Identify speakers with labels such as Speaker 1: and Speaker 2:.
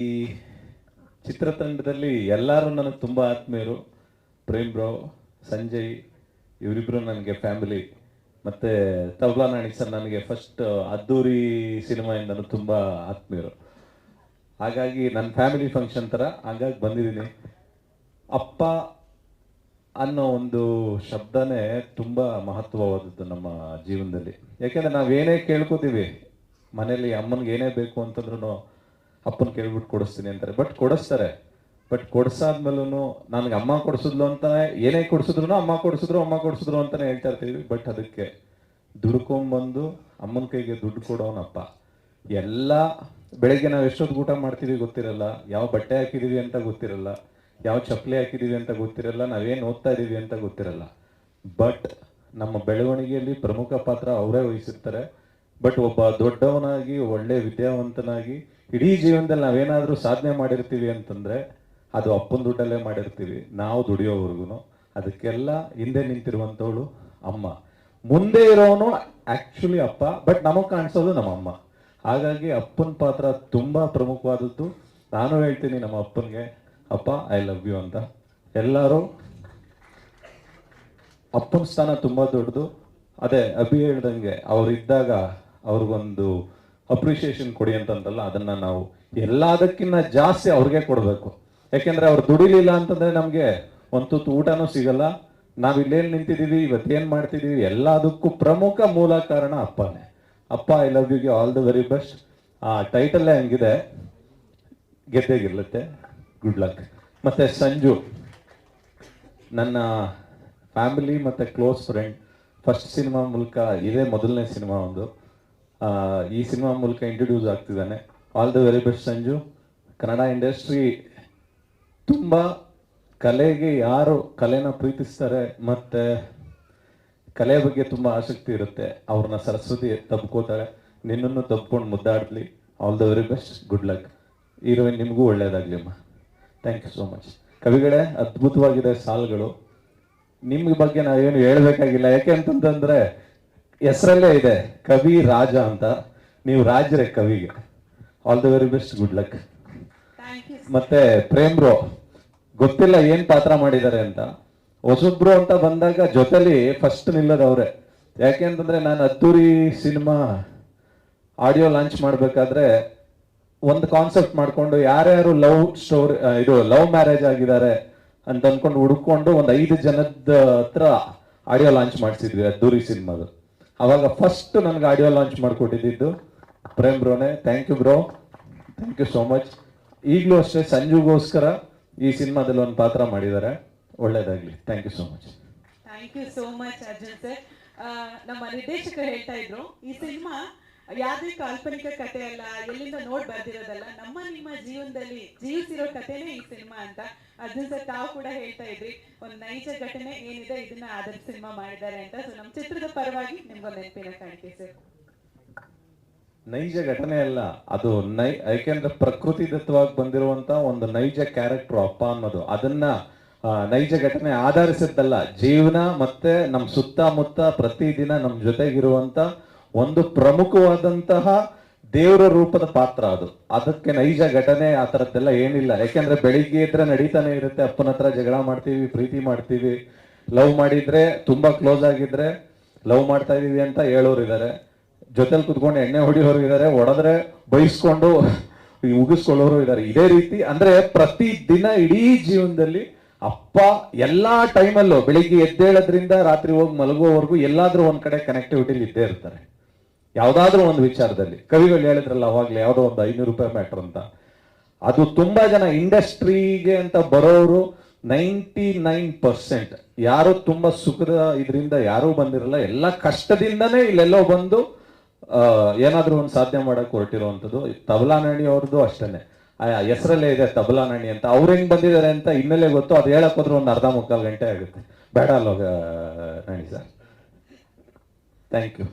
Speaker 1: ಈ ಚಿತ್ರತಂಡದಲ್ಲಿ ಎಲ್ಲರೂ ನನಗೆ ತುಂಬ ಆತ್ಮೀಯರು, ಪ್ರೇಮ್ ಬ್ರೋ, ಸಂಜಯ್ ಇವರಿಬ್ಬರು ನನಗೆ ಫ್ಯಾಮಿಲಿ, ಮತ್ತು ತಬ್ಲಾ ನಾಣಿ ಸರ್ ನನಗೆ ಫಸ್ಟ್ ಅದ್ದೂರಿ ಸಿನಿಮಾಯಿಂದನೂ ತುಂಬ ಆತ್ಮೀಯರು. ಹಾಗಾಗಿ ನನ್ನ ಫ್ಯಾಮಿಲಿ ಫಂಕ್ಷನ್ ಥರ ಹಾಗಾಗಿ ಬಂದಿದ್ದೀನಿ. ಅಪ್ಪ ಅನ್ನೋ ಒಂದು ಶಬ್ದನೇ ತುಂಬ ಮಹತ್ವವಾದದ್ದು ನಮ್ಮ ಜೀವನದಲ್ಲಿ. ಯಾಕೆಂದ್ರೆ ನಾವೇನೇ ಕೇಳ್ಕೋತೀವಿ ಮನೇಲಿ ಅಮ್ಮನಿಗೆ ಏನೇ ಬೇಕು ಅಂತಂದ್ರೂ ಅಪ್ಪನ ಕೇಳ್ಬಿಟ್ಟು ಕೊಡಿಸ್ತೀನಿ ಅಂತಾರೆ. ಬಟ್ ಕೊಡಿಸ್ತಾರೆ. ಬಟ್ ಕೊಡ್ಸಾದ್ಮೇಲೂ ನನಗೆ ಅಮ್ಮ ಕೊಡಿಸಿದ್ಲು ಅಂತ ಏನೇ ಕೊಡಿಸಿದ್ರು ಅಮ್ಮ ಕೊಡಿಸಿದ್ರು ಅಮ್ಮ ಕೊಡಿಸಿದ್ರು ಅಂತಾನೆ ಹೇಳ್ತಾ ಇರ್ತೀವಿ. ಬಟ್ ಅದಕ್ಕೆ ದುಡ್ಕೊಂಬಂದು ಅಮ್ಮನ ಕೈಗೆ ದುಡ್ಡು ಕೊಡೋನಪ್ಪ. ಎಲ್ಲ ಬೆಳಗ್ಗೆ ನಾವು ಎಷ್ಟೊತ್ತು ಊಟ ಮಾಡ್ತೀವಿ ಗೊತ್ತಿರಲ್ಲ. ಯಾವ ಬಟ್ಟೆ ಹಾಕಿದೀವಿ ಅಂತ ಗೊತ್ತಿರಲ್ಲ. ಯಾವ ಚಪ್ಪಲಿ ಹಾಕಿದೀವಿ ಅಂತ ಗೊತ್ತಿರಲ್ಲ. ನಾವೇನು ಓದ್ತಾ ಇದ್ದೀವಿ ಅಂತ ಗೊತ್ತಿರಲ್ಲ. ಬಟ್ ನಮ್ಮ ಬೆಳವಣಿಗೆಯಲ್ಲಿ ಪ್ರಮುಖ ಪಾತ್ರ ಅವರೇ ವಹಿಸಿರ್ತಾರೆ. ಬಟ್ ಒಬ್ಬ ದೊಡ್ಡವನಾಗಿ, ಒಳ್ಳೆ ವಿದ್ಯಾವಂತನಾಗಿ ಇಡೀ ಜೀವನದಲ್ಲಿ ನಾವೇನಾದ್ರೂ ಸಾಧನೆ ಮಾಡಿರ್ತೀವಿ ಅಂತಂದ್ರೆ ಅದು ಅಪ್ಪನ ದುಡ್ಡಲ್ಲೇ ಮಾಡಿರ್ತೀವಿ. ನಾವು ದುಡಿಯೋವರೆಗೂ ಅದಕ್ಕೆಲ್ಲ ಹಿಂದೆ ನಿಂತಿರುವಂಥವಳು ಅಮ್ಮ. ಮುಂದೆ ಇರೋನು ಆಕ್ಚುಲಿ ಅಪ್ಪ ಬಟ್ ನಮಗ್ ಕಾಣಿಸೋದು ನಮ್ಮ ಅಮ್ಮ. ಹಾಗಾಗಿ ಅಪ್ಪನ ಪಾತ್ರ ತುಂಬಾ ಪ್ರಮುಖವಾದದ್ದು. ನಾನು ಹೇಳ್ತೀನಿ ನಮ್ಮ ಅಪ್ಪನಿಗೆ, ಅಪ್ಪ ಐ ಲವ್ ಯು ಅಂತ. ಎಲ್ಲರೂ ಅಪ್ಪನ ಸ್ಥಾನ ತುಂಬಾ ದೊಡ್ಡದು. ಅದೇ, ಅಭಿ ಹೇಳ್ದಂಗೆ, ಅವ್ರಿದ್ದಾಗ ಅವ್ರಿಗೊಂದು ಅಪ್ರಿಷಿಯೇಷನ್ ಕೊಡಿ ಅಂತಂದಲ್ಲ, ಅದನ್ನ ನಾವು ಎಲ್ಲದಕ್ಕಿಂತ ಜಾಸ್ತಿ ಅವ್ರಿಗೆ ಕೊಡಬೇಕು. ಯಾಕೆಂದ್ರೆ ಅವ್ರು ದುಡಿಲಿಲ್ಲ ಅಂತಂದ್ರೆ ನಮ್ಗೆ ಒಂದು ತುತ್ತು ಊಟನೂ ಸಿಗಲ್ಲ. ನಾವು ಇಲ್ಲೇನ್ ನಿಂತಿದ್ದೀವಿ ಇವತ್ತೇನ್ ಮಾಡ್ತಿದೀವಿ, ಎಲ್ಲದಕ್ಕೂ ಪ್ರಮುಖ ಮೂಲ ಕಾರಣ ಅಪ್ಪನೇ. ಅಪ್ಪ ಐ ಲವ್ ಯು ಗೆ ಆಲ್ ದ ವೆರಿ ಬೆಸ್ಟ್ ಆ ಟೈಟಲ್ಲೇ ಹಂಗಿದೆ. ಗೆದ್ದೆಗಿರ್ಲತ್ತೆ ಗುಡ್ ಲಕ್ ಮತ್ತೆ ಸಂಜು, ನನ್ನ ಫ್ಯಾಮಿಲಿ ಮತ್ತು ಕ್ಲೋಸ್ ಫ್ರೆಂಡ್ ಫಸ್ಟ್ ಸಿನಿಮಾ ಮೂಲಕ ಇದೇ ಮೊದಲನೇ ಸಿನಿಮಾ ಒಂದು. ಈ ಸಿನಿಮಾ ಮೂಲಕ introduce ಆಗ್ತಿದ್ದಾನೆ. All the very best Sanju. Kannada industry ತುಂಬ ಕಲೆಗೆ ಯಾರು ಕಲೆನ ಪ್ರೀತಿಸ್ತಾರೆ, ಮತ್ತು ಕಲೆ ಬಗ್ಗೆ ತುಂಬ ಆಸಕ್ತಿ ಇರುತ್ತೆ. ಅವ್ರನ್ನ ಸರಸ್ವತಿ ತಬ್ಕೋತಾರೆ. ನಿನ್ನನ್ನು ತಬ್ಕೊಂಡು ಮುದ್ದಾಡ್ಲಿ. All the very best good luck heroine ನಿಮಗೂ ಒಳ್ಳೇದಾಗ್ಲಿ, ಅಮ್ಮ. ಥ್ಯಾಂಕ್ ಯು ಸೋ ಮಚ್ ಕವಿಗಳೇ, ಅದ್ಭುತವಾಗಿದೆ ಸಾಲುಗಳು. ನಿಮ್ಗೆ ಬಗ್ಗೆ ನಾವೇನು ಹೇಳಬೇಕಾಗಿಲ್ಲ. ಯಾಕೆ ಅಂತಂತಂದ್ರೆ ಹೆಸರಲ್ಲೇ ಇದೆ ಕವಿ ರಾಜ ಅಂತ. ನೀವು ರಾಜರೇ ಕವಿಗೆ. All the very best good luck ಮತ್ತೆ ಪ್ರೇಮ್ ಬ್ರೋ ಗೊತ್ತಿಲ್ಲ ಏನ್ ಪಾತ್ರ ಮಾಡಿದ್ದಾರೆ ಅಂತ. ಹೊಸಬ್ರು ಅಂತ ಬಂದಾಗ ಜೊತೆಲಿ ಫಸ್ಟ್ ನಿಲ್ಲೋದು ಅವ್ರೆ ಯಾಕೆ ಅಂತಂದ್ರೆ ನಾನು ಅದ್ದೂರಿ ಸಿನಿಮಾ ಆಡಿಯೋ ಲಾಂಚ್ ಮಾಡ್ಬೇಕಾದ್ರೆ ಒಂದು ಕಾನ್ಸೆಪ್ಟ್ ಮಾಡ್ಕೊಂಡು ಯಾರ್ಯಾರು ಲವ್ ಸ್ಟೋರಿ ಇದು ಲವ್ ಮ್ಯಾರೇಜ್ ಆಗಿದ್ದಾರೆ ಅಂತ ಅನ್ಕೊಂಡು ಹುಡ್ಕೊಂಡು ಒಂದು ಐದು ಜನದ ಹತ್ರ ಆಡಿಯೋ ಲಾಂಚ್ ಮಾಡಿಸಿದ್ವಿ ಅದ್ದೂರಿ ಸಿನಿಮಾದು. ಅವಾಗ ಫಸ್ಟ್ ನನ್ಗೆ ಆಡಿಯೋ ಲಾಂಚ್ ಮಾಡಿಕೊಟ್ಟಿದ್ದು. Prem ಬ್ರೋನೆ thank you bro. Thank you so much ಈಗಲೂ ಅಷ್ಟೇ ಸಂಜುಗೋಸ್ಕರ ಈ ಸಿನಿಮಾದಲ್ಲಿ ಒಂದು ಪಾತ್ರ ಮಾಡಿದ್ದಾರೆ. ಒಳ್ಳೇದಾಗ್ಲಿ. Thank you so much
Speaker 2: thank you so much Arjun sir. ನಮ್ಮ ನಿರ್ದೇಶಕರು ಹೇಳ್ತಾ ಇದ್ರು, ಈ ಸಿನಿಮಾ ಯಾವುದೇ ಕಾಲ್ಪನಿಕ ಕತೆ ಅಲ್ಲ ಎಲ್ಲಿಂದ ನೋಡ್ ಬರ್ದಿರೋದಲ್ಲ, ನಮ್ಮ ನಿಮ್ಮ ಜೀವನದಲ್ಲಿ ಜೀವಿಸಿರೋ ಕಥೆನೇ ಈ ಸಿನಿಮಾ ಅಂತ ಅರ್ಜುನ್ ಸರ್ ತಾವು ಕೂಡ ಹೇಳ್ತಾ ಇದ್ರಿ, ಒಂದು ನೈಜ ಘಟನೆ ಏನಿದೆ ಇದನ್ನ ಆಧರಿಸಿ ಸಿನಿಮಾ ಮಾಡಿದ್ದಾರೆ ಅಂತ. ಸೊ ನಮ್ಮ ಚಿತ್ರದ ಪರವಾಗಿ ನಿಮ್ಗೊಂದು ನೆನಪಿನ ಕಾಣಿಕೆ ಸರ್.
Speaker 1: ನೈಜ ಘಟನೆ ಅಲ್ಲ, ಅದು ನೈ ಯಾಕೆಂದ್ರೆ ಪ್ರಕೃತಿ ದತ್ತವಾಗಿ ಬಂದಿರುವಂತ ಒಂದು ನೈಜ ಕ್ಯಾರೆಕ್ಟರ್ ಅಪ್ಪ ಅನ್ನೋದು. ಅದನ್ನ ನೈಜ ಘಟನೆ ಆಧರಿಸಿದ್ದಲ್ಲ, ಜೀವನ ಮತ್ತೆ ನಮ್ ಸುತ್ತಮುತ್ತ ಪ್ರತಿದಿನ ನಮ್ ಜೊತೆಗಿರುವಂತ ಒಂದು ಪ್ರಮುಖವಾದಂತಹ ದೇವರ ರೂಪದ ಪಾತ್ರ ಅದು. ಅದಕ್ಕೆ ನೈಜ ಘಟನೆ ಆ ಥರದ್ದೆಲ್ಲ ಏನಿಲ್ಲ. ಯಾಕೆಂದ್ರೆ ಬೆಳಿಗ್ಗೆ ಇದ್ರೆ ನಡೀತಾನೆ ಇರುತ್ತೆ. ಅಪ್ಪನ ಹತ್ರ ಜಗಳ ಮಾಡ್ತೀವಿ, ಪ್ರೀತಿ ಮಾಡ್ತೀವಿ. ಲವ್ ಮಾಡಿದ್ರೆ ತುಂಬಾ ಕ್ಲೋಸ್ ಆಗಿದ್ರೆ ಲವ್ ಮಾಡ್ತಾ ಇದೀವಿ ಅಂತ ಹೇಳೋರು ಇದ್ದಾರೆ ಜೊತೆಲಿ ಕುತ್ಕೊಂಡು ಎಣ್ಣೆ ಹೊಡಿಯೋರು ಇದ್ದಾರೆ ಒಡೆದ್ರೆ ಬಯಸ್ಕೊಂಡು ಮುಗಿಸ್ಕೊಳ್ಳೋರು ಇದ್ದಾರೆ ಇದೇ ರೀತಿ ಅಂದ್ರೆ ಪ್ರತಿ ದಿನ ಇಡೀ ಜೀವನದಲ್ಲಿ ಅಪ್ಪ ಎಲ್ಲಾ ಟೈಮಲ್ಲೂ ಬೆಳಿಗ್ಗೆ ಎದ್ದೇಳೋದ್ರಿಂದ ರಾತ್ರಿ ಹೋಗಿ ಮಲಗುವವರೆಗೂ ಎಲ್ಲಾದ್ರೂ ಒಂದ್ ಕಡೆ ಕನೆಕ್ಟಿವಿಟಿಲಿ ಇದ್ದೇ ಇರ್ತಾರೆ. ಯಾವ್ದಾದ್ರೂ ಒಂದು ವಿಚಾರದಲ್ಲಿ. ಕವಿಗಳು ಹೇಳಿದ್ರಲ್ಲ ಅವಾಗ್ಲೇ ಯಾವುದೋ ಒಂದು ಐನೂರು ರೂಪಾಯಿ ಮ್ಯಾಟ್ರ್ ಅಂತ. ಅದು ತುಂಬಾ ಜನ ಇಂಡಸ್ಟ್ರಿಗೆ ಅಂತ ಬರೋರು ನೈಂಟಿ ನೈನ್ ಪರ್ಸೆಂಟ್. ಯಾರು ತುಂಬಾ ಸುಖದ ಇದರಿಂದ ಯಾರೂ ಬಂದಿರಲ್ಲ. ಎಲ್ಲ ಕಷ್ಟದಿಂದನೇ ಇಲ್ಲೆಲ್ಲೋ ಬಂದು ಏನಾದ್ರೂ ಒಂದು ಸಾಧನೆ ಮಾಡಕ್ ಹೊರಟಿರುವಂಥದ್ದು ತಬಲಾ ನಾಣಿ ಅವ್ರದ್ದು ಅಷ್ಟೇನೆ. ಹೆಸರಲ್ಲೇ ಇದೆ ತಬಲಾ ನಾಣಿ ಅಂತ. ಅವ್ರು ಹೆಂಗ್ ಬಂದಿದ್ದಾರೆ ಅಂತ ಹಿನ್ನೆಲೆ ಗೊತ್ತು. ಅದು ಹೇಳಕ್ ಹೋದ್ರೆ ಒಂದು ಅರ್ಧ ಮುಕ್ಕಾಲು ಗಂಟೆ ಆಗುತ್ತೆ. ಬೇಡ ಅಲ್ವ ನಾಣಿ ಸರ್. Thank you